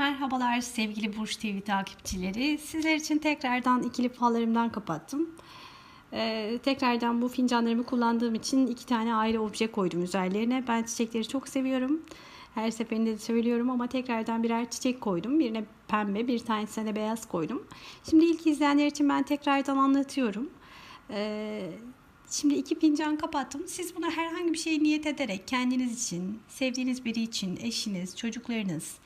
Merhabalar sevgili Burç TV takipçileri. Sizler için tekrardan ikili fallarımdan kapattım. Ee, tekrardan bu fincanlarımı kullandığım için iki tane ayrı obje koydum üzerlerine. Ben çiçekleri çok seviyorum. Her seferinde de söylüyorum ama tekrardan birer çiçek koydum. Birine pembe, bir tanesine de beyaz koydum. Şimdi ilk izleyenler için ben tekrardan anlatıyorum. Ee, Şimdi iki fincan kapattım. Siz buna herhangi bir şey niyet ederek kendiniz için, sevdiğiniz biri için, eşiniz, çocuklarınız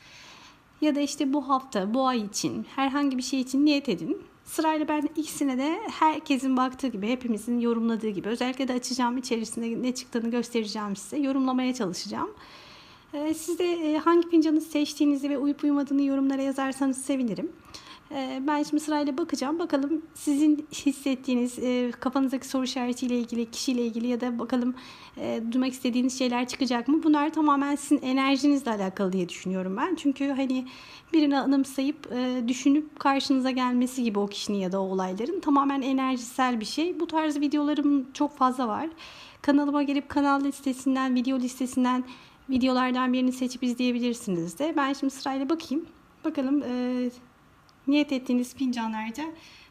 ya da işte bu hafta, bu ay için, herhangi bir şey için niyet edin. Sırayla ben ikisine de herkesin baktığı gibi, hepimizin yorumladığı gibi, özellikle de açacağım içerisinde ne çıktığını göstereceğim size. Yorumlamaya çalışacağım. Ee, siz de e, hangi fincanı seçtiğinizi ve uyup uyumadığını yorumlara yazarsanız sevinirim. Ee, ben şimdi sırayla bakacağım. Bakalım sizin hissettiğiniz e, kafanızdaki soru işaretiyle ilgili, kişiyle ilgili ya da bakalım e, duymak istediğiniz şeyler çıkacak mı? Bunlar tamamen sizin enerjinizle alakalı diye düşünüyorum ben. Çünkü hani birini anımsayıp e, düşünüp karşınıza gelmesi gibi o kişinin ya da o olayların tamamen enerjisel bir şey. Bu tarz videolarım çok fazla var. Kanalıma gelip kanal listesinden, video listesinden videolardan birini seçip izleyebilirsiniz de. Ben şimdi sırayla bakayım. Bakalım e, niyet ettiğiniz fincanlarda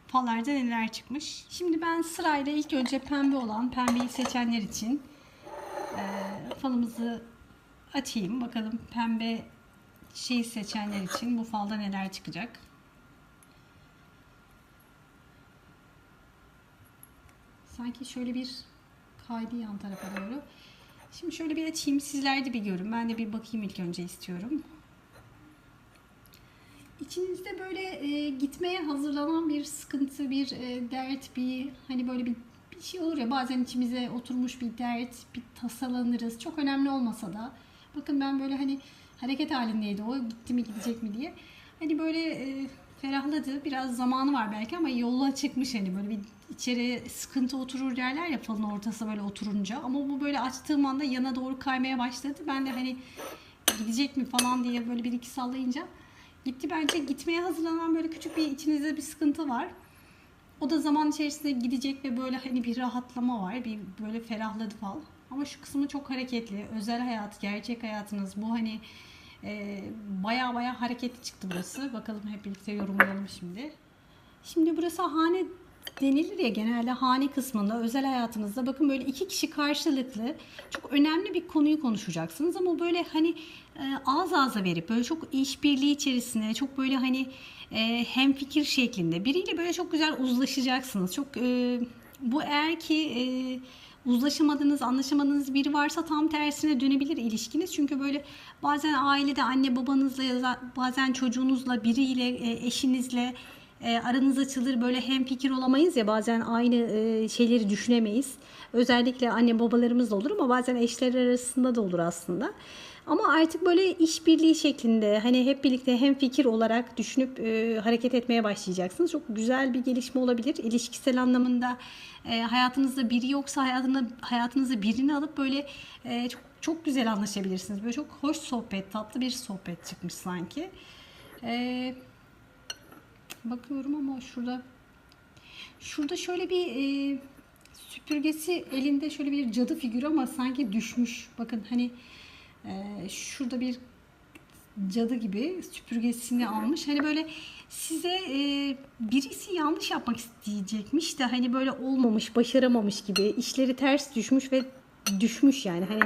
fallarda neler çıkmış. Şimdi ben sırayla ilk önce pembe olan pembeyi seçenler için e, falımızı açayım. Bakalım pembe şeyi seçenler için bu falda neler çıkacak. Sanki şöyle bir kaydı yan tarafa doğru. Şimdi şöyle bir açayım. Sizler de bir görün. Ben de bir bakayım ilk önce istiyorum. İçinizde böyle e, gitmeye hazırlanan bir sıkıntı, bir e, dert, bir hani böyle bir, bir şey olur ya bazen içimize oturmuş bir dert, bir tasalanırız. Çok önemli olmasa da. Bakın ben böyle hani hareket halindeydi o gitti mi gidecek mi diye. Hani böyle e, ferahladı. Biraz zamanı var belki ama yola çıkmış hani böyle bir içeri sıkıntı oturur derler ya falın ortası böyle oturunca. Ama bu böyle açtığım anda yana doğru kaymaya başladı. Ben de hani gidecek mi falan diye böyle bir iki sallayınca gitti. Bence gitmeye hazırlanan böyle küçük bir içinizde bir sıkıntı var. O da zaman içerisinde gidecek ve böyle hani bir rahatlama var. Bir böyle ferahladı fal. Ama şu kısmı çok hareketli. Özel hayat, gerçek hayatınız bu hani e, baya baya hareketli çıktı burası. Bakalım hep birlikte yorumlayalım şimdi. Şimdi burası hane denilir ya genelde hane kısmında özel hayatınızda bakın böyle iki kişi karşılıklı çok önemli bir konuyu konuşacaksınız ama böyle hani e, ağız ağza verip böyle çok işbirliği içerisinde çok böyle hani e, hem fikir şeklinde biriyle böyle çok güzel uzlaşacaksınız. Çok e, bu eğer ki e, uzlaşamadığınız, anlaşamadığınız biri varsa tam tersine dönebilir ilişkiniz. Çünkü böyle bazen ailede anne babanızla ya da bazen çocuğunuzla biriyle, e, eşinizle e, aranız açılır böyle hem fikir olamayız ya bazen aynı e, şeyleri düşünemeyiz. Özellikle anne babalarımız da olur ama bazen eşler arasında da olur aslında. Ama artık böyle işbirliği şeklinde hani hep birlikte hem fikir olarak düşünüp e, hareket etmeye başlayacaksınız. Çok güzel bir gelişme olabilir. İlişkisel anlamında e, hayatınızda biri yoksa hayatında hayatınızda birini alıp böyle e, çok çok güzel anlaşabilirsiniz. Böyle çok hoş sohbet, tatlı bir sohbet çıkmış sanki. Eee Bakıyorum ama şurada şurada şöyle bir e, süpürgesi elinde şöyle bir cadı figürü ama sanki düşmüş. Bakın hani e, şurada bir cadı gibi süpürgesini almış. Hani böyle size e, birisi yanlış yapmak isteyecekmiş de hani böyle olmamış, başaramamış gibi işleri ters düşmüş ve düşmüş yani. Hani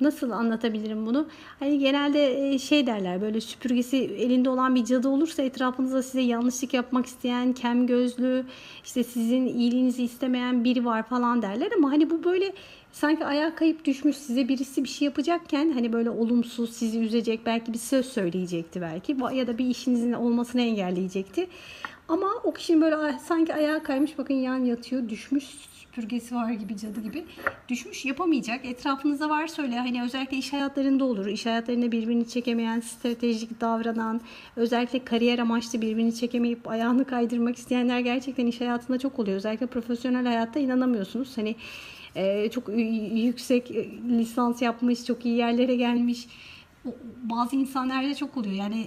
nasıl anlatabilirim bunu? Hani genelde e, şey derler böyle süpürgesi elinde olan bir cadı olursa etrafınızda size yanlışlık yapmak isteyen, kem gözlü, işte sizin iyiliğinizi istemeyen biri var falan derler ama hani bu böyle sanki ayağa kayıp düşmüş size birisi bir şey yapacakken hani böyle olumsuz sizi üzecek belki bir söz söyleyecekti belki ya da bir işinizin olmasını engelleyecekti. Ama o kişinin böyle sanki ayağa kaymış bakın yan yatıyor düşmüş süpürgesi var gibi cadı gibi düşmüş yapamayacak. Etrafınızda var söyle hani özellikle iş hayatlarında olur. İş hayatlarında birbirini çekemeyen, stratejik davranan, özellikle kariyer amaçlı birbirini çekemeyip ayağını kaydırmak isteyenler gerçekten iş hayatında çok oluyor. Özellikle profesyonel hayatta inanamıyorsunuz. Hani e, çok yüksek lisans yapmış, çok iyi yerlere gelmiş. Bazı insanlarda çok oluyor. Yani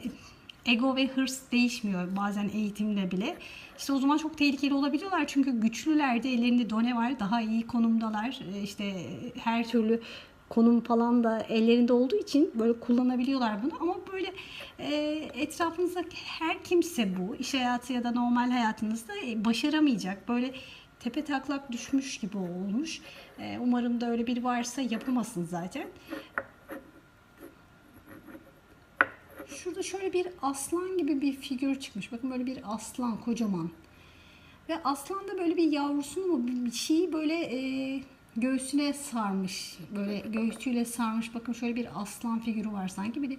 ego ve hırs değişmiyor bazen eğitimle bile. İşte o zaman çok tehlikeli olabiliyorlar çünkü güçlülerde ellerinde done var, daha iyi konumdalar. E, işte her türlü konum falan da ellerinde olduğu için böyle kullanabiliyorlar bunu. Ama böyle e, etrafınızda her kimse bu iş hayatı ya da normal hayatınızda e, başaramayacak. Böyle tepe taklak düşmüş gibi olmuş. E, umarım da öyle biri varsa yapamasın zaten. Şurada şöyle bir aslan gibi bir figür çıkmış. Bakın böyle bir aslan kocaman. Ve aslan da böyle bir yavrusunu mu bir şeyi böyle e, göğsüne sarmış. Böyle göğsüyle sarmış. Bakın şöyle bir aslan figürü var sanki. Bir de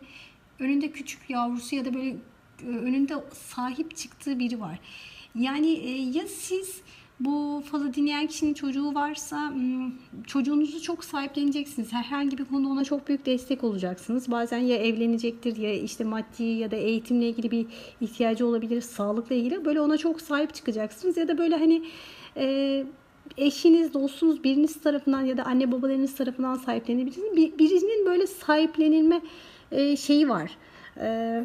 önünde küçük yavrusu ya da böyle e, önünde sahip çıktığı biri var. Yani e, ya siz bu falı dinleyen kişinin çocuğu varsa çocuğunuzu çok sahipleneceksiniz. Herhangi bir konuda ona çok büyük destek olacaksınız. Bazen ya evlenecektir ya işte maddi ya da eğitimle ilgili bir ihtiyacı olabilir, sağlıkla ilgili. Böyle ona çok sahip çıkacaksınız ya da böyle hani e, eşiniz, dostunuz biriniz tarafından ya da anne babalarınız tarafından sahiplenebilirsiniz. Bir, birinin böyle sahiplenilme e, şeyi var. E,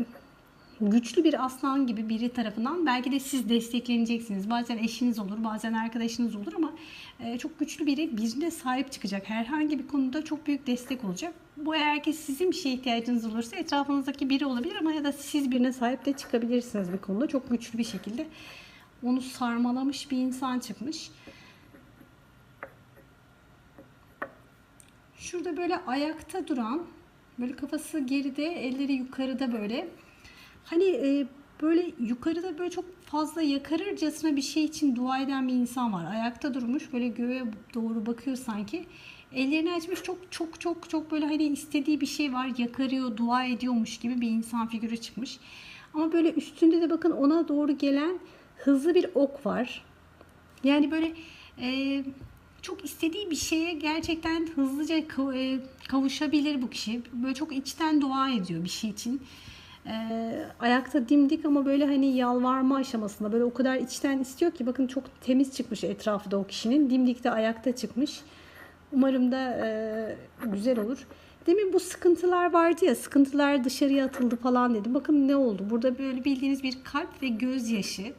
güçlü bir aslan gibi biri tarafından belki de siz destekleneceksiniz. Bazen eşiniz olur, bazen arkadaşınız olur ama e, çok güçlü biri birine sahip çıkacak. Herhangi bir konuda çok büyük destek olacak. Bu eğer ki sizin bir şeye ihtiyacınız olursa etrafınızdaki biri olabilir ama ya da siz birine sahip de çıkabilirsiniz bir konuda. Çok güçlü bir şekilde onu sarmalamış bir insan çıkmış. Şurada böyle ayakta duran, böyle kafası geride, elleri yukarıda böyle hani e, böyle yukarıda böyle çok fazla yakarırcasına bir şey için dua eden bir insan var. Ayakta durmuş böyle göğe doğru bakıyor sanki. Ellerini açmış çok çok çok çok böyle hani istediği bir şey var. Yakarıyor, dua ediyormuş gibi bir insan figürü çıkmış. Ama böyle üstünde de bakın ona doğru gelen hızlı bir ok var. Yani böyle e, çok istediği bir şeye gerçekten hızlıca e, kavuşabilir bu kişi. Böyle çok içten dua ediyor bir şey için e, ayakta dimdik ama böyle hani yalvarma aşamasında böyle o kadar içten istiyor ki bakın çok temiz çıkmış etrafı da o kişinin dimdik de ayakta çıkmış. Umarım da e, güzel olur. Demin bu sıkıntılar vardı ya sıkıntılar dışarıya atıldı falan dedim. Bakın ne oldu? Burada böyle bildiğiniz bir kalp ve gözyaşı.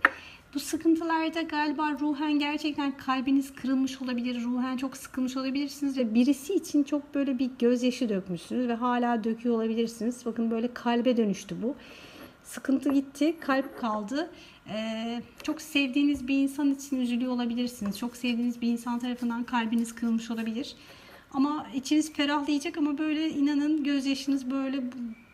Bu sıkıntılarda galiba ruhen gerçekten kalbiniz kırılmış olabilir, ruhen çok sıkılmış olabilirsiniz ve birisi için çok böyle bir gözyaşı dökmüşsünüz ve hala döküyor olabilirsiniz. Bakın böyle kalbe dönüştü bu. Sıkıntı gitti, kalp kaldı. Ee, çok sevdiğiniz bir insan için üzülüyor olabilirsiniz. Çok sevdiğiniz bir insan tarafından kalbiniz kırılmış olabilir. Ama içiniz ferahlayacak ama böyle inanın gözyaşınız böyle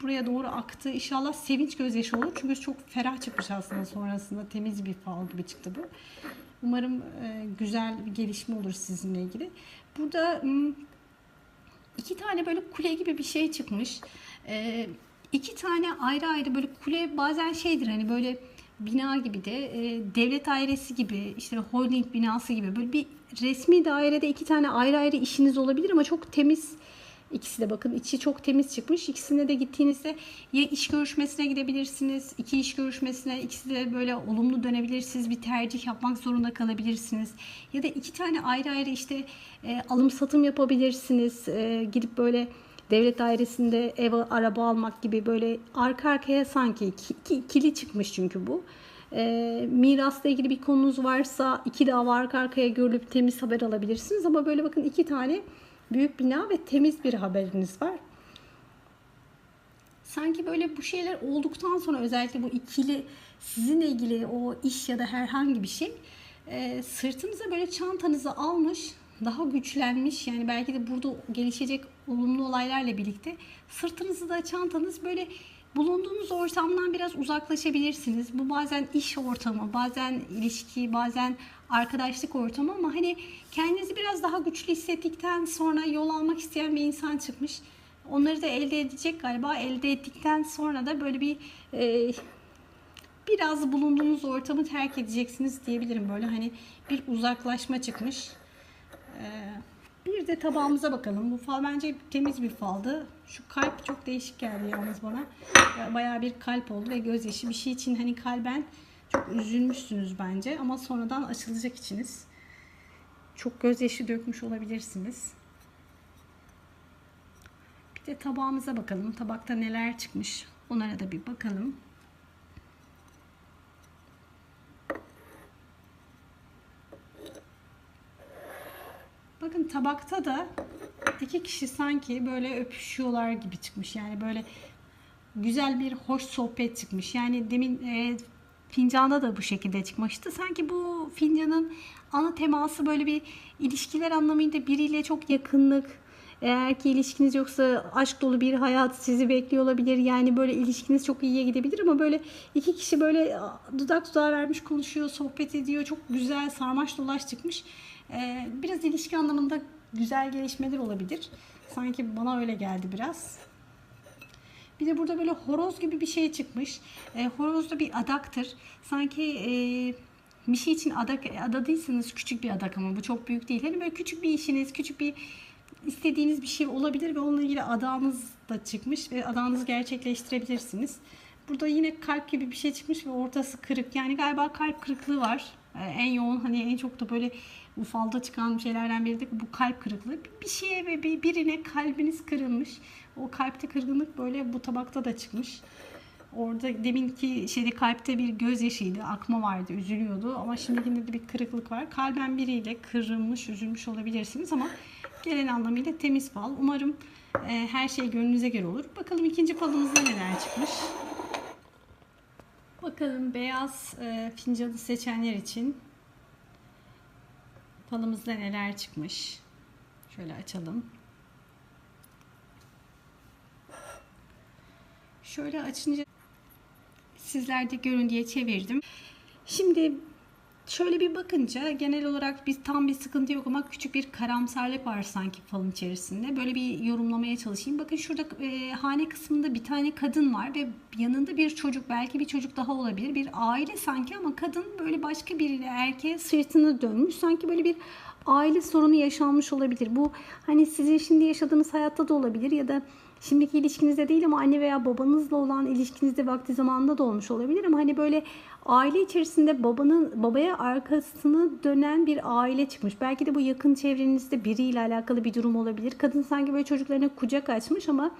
buraya doğru aktı. İnşallah sevinç gözyaşı olur. Çünkü çok ferah çıkmış aslında sonrasında. Temiz bir fal gibi çıktı bu. Umarım e, güzel bir gelişme olur sizinle ilgili. Burada iki tane böyle kule gibi bir şey çıkmış. E, iki tane ayrı ayrı böyle kule bazen şeydir hani böyle bina gibi de e, devlet dairesi gibi işte holding binası gibi böyle bir resmi dairede iki tane ayrı ayrı işiniz olabilir ama çok temiz İkisi de bakın içi çok temiz çıkmış. İkisine de gittiğinizde ya iş görüşmesine gidebilirsiniz. iki iş görüşmesine ikisi de böyle olumlu dönebilirsiniz. Bir tercih yapmak zorunda kalabilirsiniz. Ya da iki tane ayrı ayrı işte e, alım satım yapabilirsiniz. E, gidip böyle devlet dairesinde ev araba almak gibi böyle arka arkaya sanki iki, ikili çıkmış çünkü bu. E, mirasla ilgili bir konunuz varsa iki dava arka arkaya görülüp temiz haber alabilirsiniz. Ama böyle bakın iki tane büyük bina ve temiz bir haberiniz var. Sanki böyle bu şeyler olduktan sonra özellikle bu ikili sizinle ilgili o iş ya da herhangi bir şey e, sırtınıza böyle çantanızı almış daha güçlenmiş yani belki de burada gelişecek olumlu olaylarla birlikte sırtınızı da çantanız böyle bulunduğunuz ortamdan biraz uzaklaşabilirsiniz. Bu bazen iş ortamı, bazen ilişki, bazen arkadaşlık ortamı ama hani kendinizi biraz daha güçlü hissettikten sonra yol almak isteyen bir insan çıkmış. Onları da elde edecek galiba. Elde ettikten sonra da böyle bir e, biraz bulunduğunuz ortamı terk edeceksiniz diyebilirim. Böyle hani bir uzaklaşma çıkmış. Eee bir de tabağımıza bakalım. Bu fal bence temiz bir faldı. Şu kalp çok değişik geldi yalnız bana. Bayağı bir kalp oldu ve gözyaşı. Bir şey için hani kalben çok üzülmüşsünüz bence. Ama sonradan açılacak içiniz. Çok gözyaşı dökmüş olabilirsiniz. Bir de tabağımıza bakalım. Tabakta neler çıkmış. Onlara da bir bakalım. Bakın tabakta da İki kişi sanki böyle öpüşüyorlar gibi çıkmış. Yani böyle güzel bir hoş sohbet çıkmış. Yani demin e, fincanda da bu şekilde çıkmıştı. Sanki bu fincanın ana teması böyle bir ilişkiler anlamıyla biriyle çok yakınlık. Eğer ki ilişkiniz yoksa aşk dolu bir hayat sizi bekliyor olabilir. Yani böyle ilişkiniz çok iyiye gidebilir ama böyle iki kişi böyle dudak dudağa vermiş konuşuyor, sohbet ediyor. Çok güzel sarmaş dolaş çıkmış. Ee, biraz ilişki anlamında güzel gelişmeler olabilir. Sanki bana öyle geldi biraz. Bir de burada böyle horoz gibi bir şey çıkmış. E, horoz da bir adaktır. Sanki e, bir şey için adak adadıysanız küçük bir adak ama bu çok büyük değil. Hani böyle küçük bir işiniz, küçük bir istediğiniz bir şey olabilir ve onunla ilgili adağınız da çıkmış ve adağınızı gerçekleştirebilirsiniz. Burada yine kalp gibi bir şey çıkmış ve ortası kırık. Yani galiba kalp kırıklığı var. Ee, en yoğun hani en çok da böyle ufalda çıkan şeylerden biri de bu kalp kırıklığı. Bir şeye ve bir birine kalbiniz kırılmış. O kalpte kırgınlık böyle bu tabakta da çıkmış. Orada deminki şeyde kalpte bir gözyaşıydı, akma vardı, üzülüyordu ama şimdi yine de bir kırıklık var. Kalben biriyle kırılmış, üzülmüş olabilirsiniz ama genel anlamıyla temiz fal. Umarım e, her şey gönlünüze göre olur. Bakalım ikinci falımızda neler çıkmış. Bakalım beyaz e, fincanı seçenler için falımızda neler çıkmış. Şöyle açalım. Şöyle açınca sizlerde görün diye çevirdim. Şimdi şöyle bir bakınca genel olarak biz tam bir sıkıntı yok ama küçük bir karamsarlık var sanki falın içerisinde. Böyle bir yorumlamaya çalışayım. Bakın şurada e, hane kısmında bir tane kadın var ve yanında bir çocuk belki bir çocuk daha olabilir. Bir aile sanki ama kadın böyle başka biriyle erkeğe sırtını dönmüş. Sanki böyle bir aile sorunu yaşanmış olabilir. Bu hani sizin şimdi yaşadığınız hayatta da olabilir ya da şimdiki ilişkinizde değil ama anne veya babanızla olan ilişkinizde vakti zamanında da olmuş olabilir ama hani böyle aile içerisinde babanın babaya arkasını dönen bir aile çıkmış. Belki de bu yakın çevrenizde biriyle alakalı bir durum olabilir. Kadın sanki böyle çocuklarına kucak açmış ama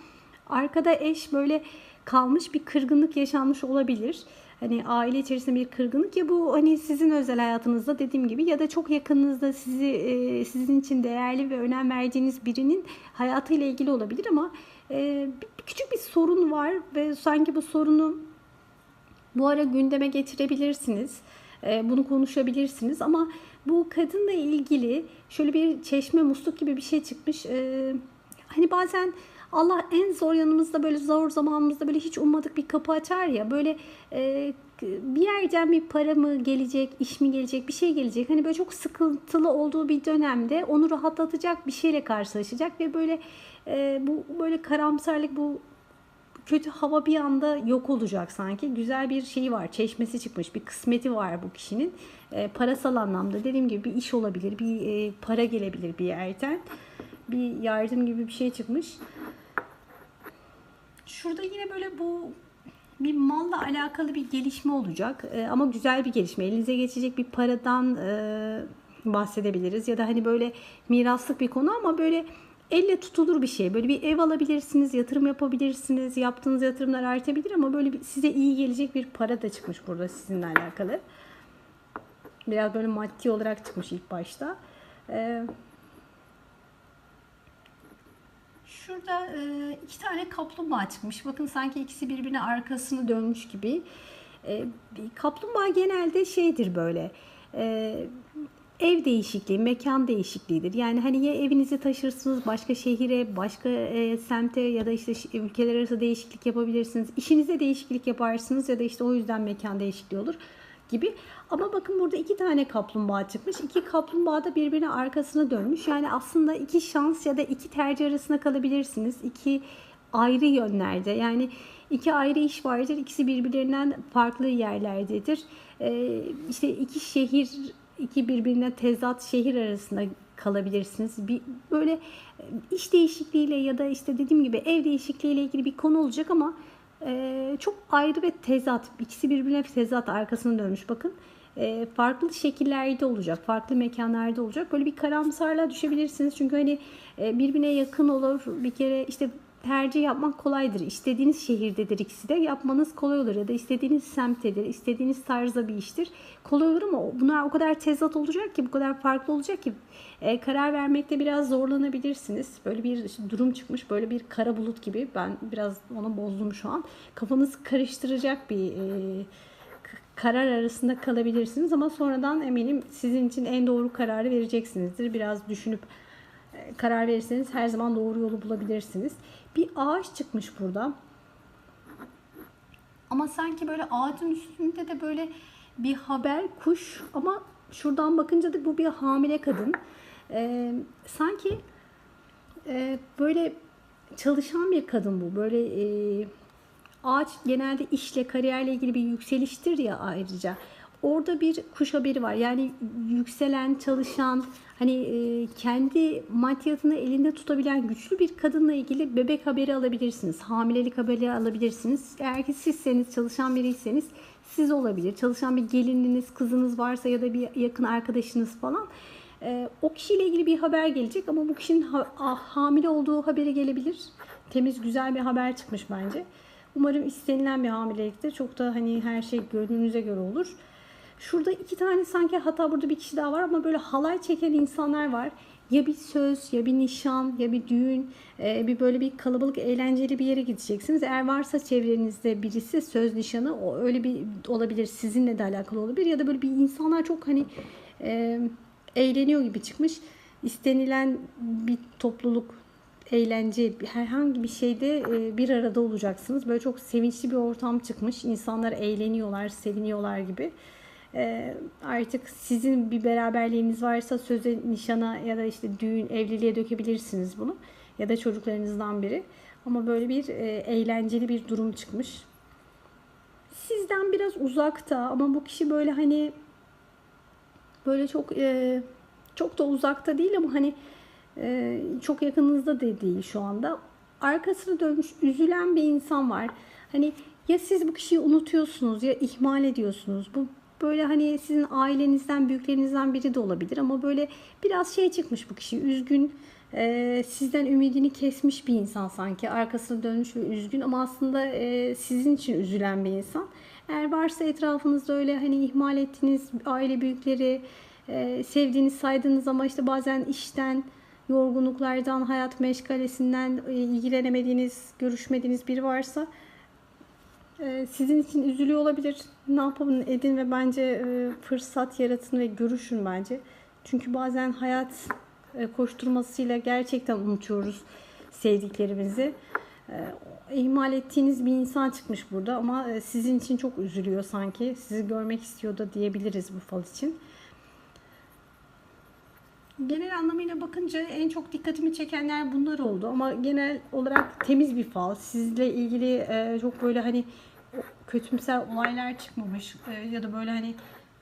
arkada eş böyle kalmış bir kırgınlık yaşanmış olabilir. Hani aile içerisinde bir kırgınlık ya bu hani sizin özel hayatınızda dediğim gibi ya da çok yakınınızda sizi e, sizin için değerli ve önem verdiğiniz birinin hayatıyla ilgili olabilir ama e, küçük bir sorun var ve sanki bu sorunu bu ara gündeme getirebilirsiniz. E, bunu konuşabilirsiniz ama bu kadınla ilgili şöyle bir çeşme musluk gibi bir şey çıkmış. E, hani bazen Allah en zor yanımızda böyle zor zamanımızda böyle hiç ummadık bir kapı açar ya böyle e, bir yerden bir para mı gelecek, iş mi gelecek, bir şey gelecek. Hani böyle çok sıkıntılı olduğu bir dönemde onu rahatlatacak bir şeyle karşılaşacak ve böyle e, bu böyle karamsarlık bu kötü hava bir anda yok olacak sanki. Güzel bir şeyi var, çeşmesi çıkmış, bir kısmeti var bu kişinin. E, parasal anlamda dediğim gibi bir iş olabilir, bir e, para gelebilir bir yerden. Bir yardım gibi bir şey çıkmış. Şurada yine böyle bu bir malla alakalı bir gelişme olacak e, ama güzel bir gelişme. Elinize geçecek bir paradan e, bahsedebiliriz ya da hani böyle miraslık bir konu ama böyle elle tutulur bir şey. Böyle bir ev alabilirsiniz, yatırım yapabilirsiniz, yaptığınız yatırımlar artabilir ama böyle bir, size iyi gelecek bir para da çıkmış burada sizinle alakalı. Biraz böyle maddi olarak çıkmış ilk başta. Ee, şurada e, iki tane kaplumbağa çıkmış. Bakın sanki ikisi birbirine arkasını dönmüş gibi. E, kaplumbağa genelde şeydir böyle. E, ev değişikliği, mekan değişikliğidir. Yani hani ya evinizi taşırsınız başka şehire, başka e, semte ya da işte ülkeler arası değişiklik yapabilirsiniz. İşinize değişiklik yaparsınız ya da işte o yüzden mekan değişikliği olur gibi. Ama bakın burada iki tane kaplumbağa çıkmış. İki kaplumbağa da birbirine arkasına dönmüş. Yani aslında iki şans ya da iki tercih arasında kalabilirsiniz. İki ayrı yönlerde. Yani iki ayrı iş vardır. İkisi birbirlerinden farklı yerlerdedir. Ee, işte iki şehir, iki birbirine tezat şehir arasında kalabilirsiniz. Bir böyle iş değişikliğiyle ya da işte dediğim gibi ev değişikliğiyle ilgili bir konu olacak ama e, çok ayrı ve tezat. İkisi birbirine tezat arkasına dönmüş bakın. E, farklı şekillerde olacak, farklı mekanlarda olacak. Böyle bir karamsarlığa düşebilirsiniz. Çünkü hani e, birbirine yakın olur. Bir kere işte tercih yapmak kolaydır. İstediğiniz şehirdedir ikisi de. Yapmanız kolay olur ya da istediğiniz semtedir, istediğiniz tarzda bir iştir. Kolay olur ama bunlar o kadar tezat olacak ki, bu kadar farklı olacak ki e, karar vermekte biraz zorlanabilirsiniz. Böyle bir durum çıkmış, böyle bir kara bulut gibi. Ben biraz onu bozdum şu an. Kafanızı karıştıracak bir e, karar arasında kalabilirsiniz ama sonradan eminim sizin için en doğru kararı vereceksinizdir. Biraz düşünüp e, karar verirseniz her zaman doğru yolu bulabilirsiniz. Bir ağaç çıkmış burada. Ama sanki böyle ağacın üstünde de böyle bir haber kuş ama şuradan bakınca da bu bir hamile kadın. Ee, sanki e, böyle çalışan bir kadın bu. Böyle e, ağaç genelde işle, kariyerle ilgili bir yükseliştir ya ayrıca. Orada bir kuş haberi var. Yani yükselen, çalışan, hani e, kendi maddiyatını elinde tutabilen güçlü bir kadınla ilgili bebek haberi alabilirsiniz. Hamilelik haberi alabilirsiniz. Eğer ki sizseniz, çalışan biriyseniz siz olabilir. Çalışan bir gelininiz, kızınız varsa ya da bir yakın arkadaşınız falan. E, o kişiyle ilgili bir haber gelecek ama bu kişinin ha, hamile olduğu haberi gelebilir. Temiz, güzel bir haber çıkmış bence. Umarım istenilen bir hamileliktir. Çok da hani her şey gönlünüze göre olur. Şurada iki tane sanki hatta burada bir kişi daha var ama böyle halay çeken insanlar var. Ya bir söz, ya bir nişan, ya bir düğün, e, bir böyle bir kalabalık eğlenceli bir yere gideceksiniz. Eğer varsa çevrenizde birisi söz nişanı o öyle bir olabilir sizinle de alakalı olabilir ya da böyle bir insanlar çok hani e, eğleniyor gibi çıkmış. İstenilen bir topluluk eğlence herhangi bir şeyde e, bir arada olacaksınız. Böyle çok sevinçli bir ortam çıkmış. İnsanlar eğleniyorlar, seviniyorlar gibi. E, artık sizin bir beraberliğiniz varsa söze, nişana ya da işte düğün, evliliğe dökebilirsiniz bunu. Ya da çocuklarınızdan biri. Ama böyle bir e, eğlenceli bir durum çıkmış. Sizden biraz uzakta ama bu kişi böyle hani böyle çok çok da uzakta değil ama hani çok yakınınızda da değil şu anda. Arkasını dönmüş üzülen bir insan var. Hani ya siz bu kişiyi unutuyorsunuz ya ihmal ediyorsunuz. Bu böyle hani sizin ailenizden, büyüklerinizden biri de olabilir ama böyle biraz şey çıkmış bu kişi. Üzgün, e, sizden ümidini kesmiş bir insan sanki. Arkasını dönmüş ve üzgün ama aslında e, sizin için üzülen bir insan. Eğer varsa etrafınızda öyle hani ihmal ettiğiniz aile büyükleri, e, sevdiğiniz, saydığınız ama işte bazen işten, yorgunluklardan, hayat meşgalesinden e, ilgilenemediğiniz, görüşmediğiniz biri varsa sizin için üzülüyor olabilir. Ne yapalım edin ve bence e, fırsat yaratın ve görüşün bence. Çünkü bazen hayat koşturmasıyla gerçekten unutuyoruz sevdiklerimizi. İhmal ettiğiniz bir insan çıkmış burada ama sizin için çok üzülüyor sanki. Sizi görmek istiyor da diyebiliriz bu fal için genel anlamıyla bakınca en çok dikkatimi çekenler bunlar oldu. Ama genel olarak temiz bir fal. Sizle ilgili e, çok böyle hani kötümser olaylar çıkmamış e, ya da böyle hani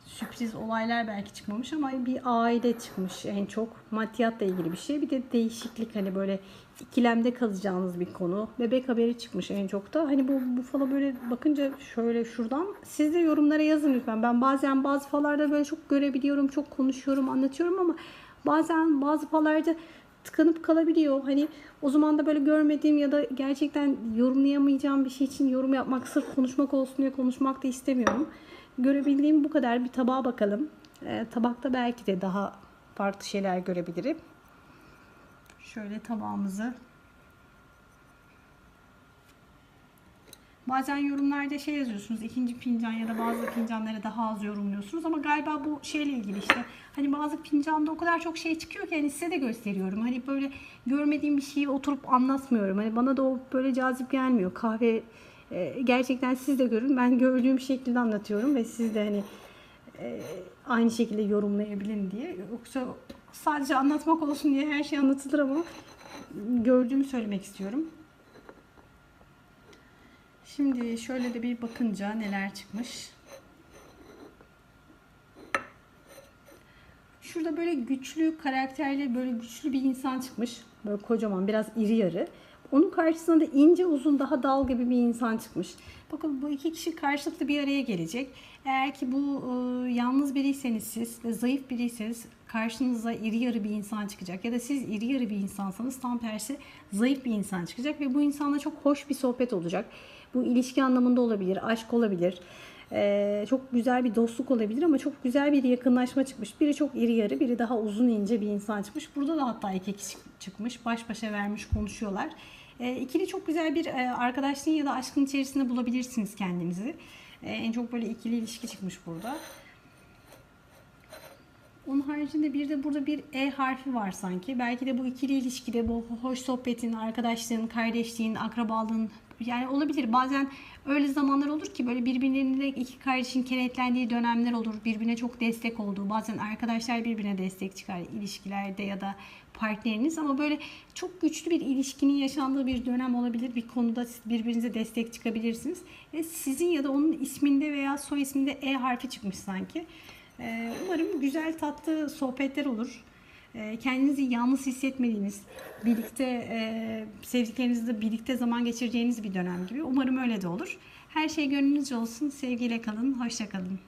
sürpriz olaylar belki çıkmamış ama bir aile çıkmış en çok. Maddiyatla ilgili bir şey. Bir de değişiklik hani böyle ikilemde kalacağınız bir konu. Bebek haberi çıkmış en çok da. Hani bu, bu fala böyle bakınca şöyle şuradan. Siz de yorumlara yazın lütfen. Ben bazen bazı falarda böyle çok görebiliyorum, çok konuşuyorum, anlatıyorum ama Bazen bazı falarda tıkanıp kalabiliyor. Hani o zaman da böyle görmediğim ya da gerçekten yorumlayamayacağım bir şey için yorum yapmak sırf konuşmak olsun diye konuşmak da istemiyorum. Görebildiğim bu kadar. Bir tabağa bakalım. E, tabakta belki de daha farklı şeyler görebilirim. Şöyle tabağımızı Bazen yorumlarda şey yazıyorsunuz ikinci fincan ya da bazı fincanlara daha az yorumluyorsunuz ama galiba bu şeyle ilgili işte hani bazı fincanda o kadar çok şey çıkıyor ki hani size de gösteriyorum. Hani böyle görmediğim bir şeyi oturup anlatmıyorum. Hani bana da o böyle cazip gelmiyor. Kahve e, gerçekten siz de görün. Ben gördüğüm şekilde anlatıyorum ve siz de hani e, aynı şekilde yorumlayabilin diye. Yoksa sadece anlatmak olsun diye her şey anlatılır ama gördüğümü söylemek istiyorum. Şimdi şöyle de bir bakınca neler çıkmış. Şurada böyle güçlü karakterli böyle güçlü bir insan çıkmış. Böyle kocaman biraz iri yarı. Onun karşısına da ince uzun daha dal gibi bir insan çıkmış. Bakın bu iki kişi karşılıklı bir araya gelecek. Eğer ki bu e, yalnız biriyseniz siz ve zayıf biriyseniz karşınıza iri yarı bir insan çıkacak. Ya da siz iri yarı bir insansanız tam tersi zayıf bir insan çıkacak ve bu insanla çok hoş bir sohbet olacak. Bu ilişki anlamında olabilir, aşk olabilir. Ee, çok güzel bir dostluk olabilir ama çok güzel bir yakınlaşma çıkmış. Biri çok iri yarı, biri daha uzun ince bir insan çıkmış. Burada da hatta iki kişi çıkmış. Baş başa vermiş konuşuyorlar. Ee, ikili çok güzel bir e, arkadaşlığın ya da aşkın içerisinde bulabilirsiniz kendinizi. Ee, en çok böyle ikili ilişki çıkmış burada. Onun haricinde bir de burada bir E harfi var sanki. Belki de bu ikili ilişkide bu hoş sohbetin, arkadaşlığın, kardeşliğin, akrabalığın yani olabilir. Bazen öyle zamanlar olur ki böyle birbirlerine iki kardeşin kenetlendiği dönemler olur. Birbirine çok destek olduğu. Bazen arkadaşlar birbirine destek çıkar ilişkilerde ya da partneriniz ama böyle çok güçlü bir ilişkinin yaşandığı bir dönem olabilir. Bir konuda birbirinize destek çıkabilirsiniz. Ve sizin ya da onun isminde veya soy isminde E harfi çıkmış sanki. Ee, Umarım güzel tatlı sohbetler olur. Ee, Kendinizi yalnız hissetmediğiniz, birlikte e, sevdiklerinizle birlikte zaman geçireceğiniz bir dönem gibi. Umarım öyle de olur. Her şey gönlünüzce olsun. Sevgiyle kalın, hoşça kalın.